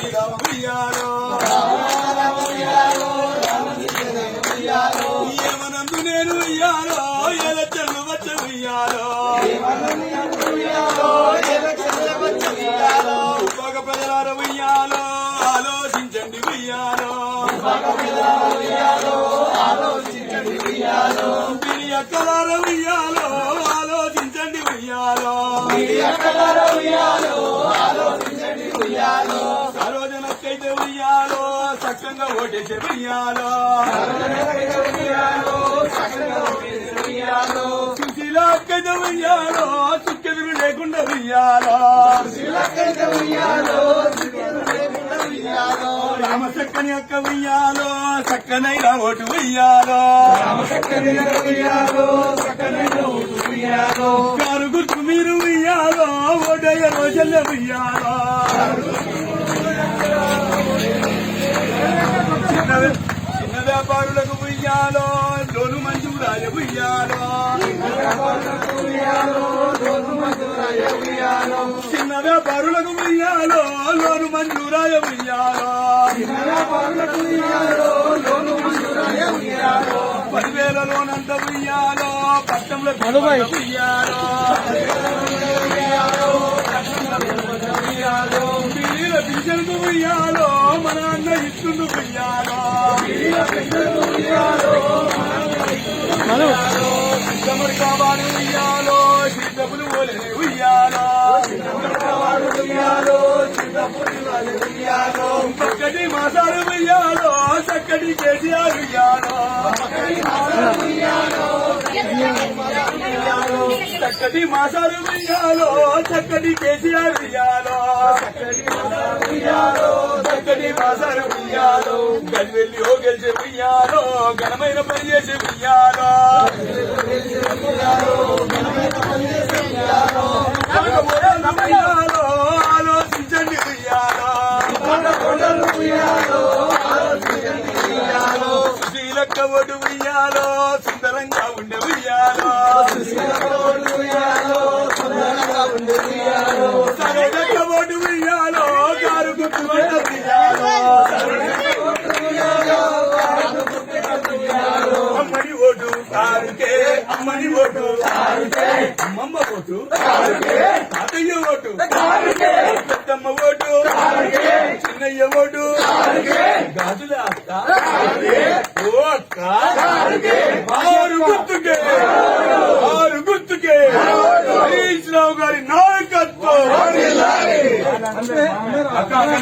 శ్రీరామ ఉయ్యాలో ఏమనందు నేను ఉయ్యాలో ఎలా చెల్లు వచ్చ ఉయ్యాలో ఉపగ ఉయ్యాలో ఆలోచించండి ఉయ్యాలో. పిరి అక్కలార ఉయ్యాలో ఆలోచించండి ఉయ్యాలో. ఓటేసే ఉయ్యాలో సుశీలకైతే ఉయ్యాలో చుక్కెదురు లేకుండా ఉయ్యాలో రామ చక్కని అక్క ఉయ్యాలో చక్కనైన ఓటు ఉయ్యాలో కారు గుర్తు మీరు ఉయ్యాలో ఓటయ్య రోజుల ఉయ్యాలో ఉయ్యాలో చిన్న వ్యాపారులకు ఉయ్యాలో లోను మంజూరాయ ఉయ్యాలో పదివేల లోనంత ఉయ్యాలో పట్టంలో ఉయ్యాలో బిల్లీల ఉయ్యాలో మన అన్న ఇస్తుండు ఉయ్యాలో సిద్ధముడు కావాలి ఉయ్యాలో సిద్ధపులు ఓలే ఉయ్యాలో చక్కటి మాసాలు ఉయ్యాలో చక్కటి కేసీఆర్ ఉయ్యాలో చక్కటి మాసాలు ఉయ్యాలో చక్కటి కేసీఆర్ ఉయ్యాలో చక్కటి మాసాలు ఉయ్యాలో గల్వెల్లి ఓ గెలిచి ఉయ్యాలో ఘనమైన పని చేసి ఉయ్యాలో ఉయ్యాలో సుందరంగా ఉండే ఉయ్యాలో. సరేలక్క ఒడు ఉయ్యాలో కారు గుర్తు పెట్ట ఓటు కారుకే అమ్మని ఓటు అమ్మమ్మ ఓటు తాతయ్య ఓటు పెద్దమ్మ ఓటు చిన్నయ్య ఓటు గాజుల అక్క ఓ అక్క বাঁকা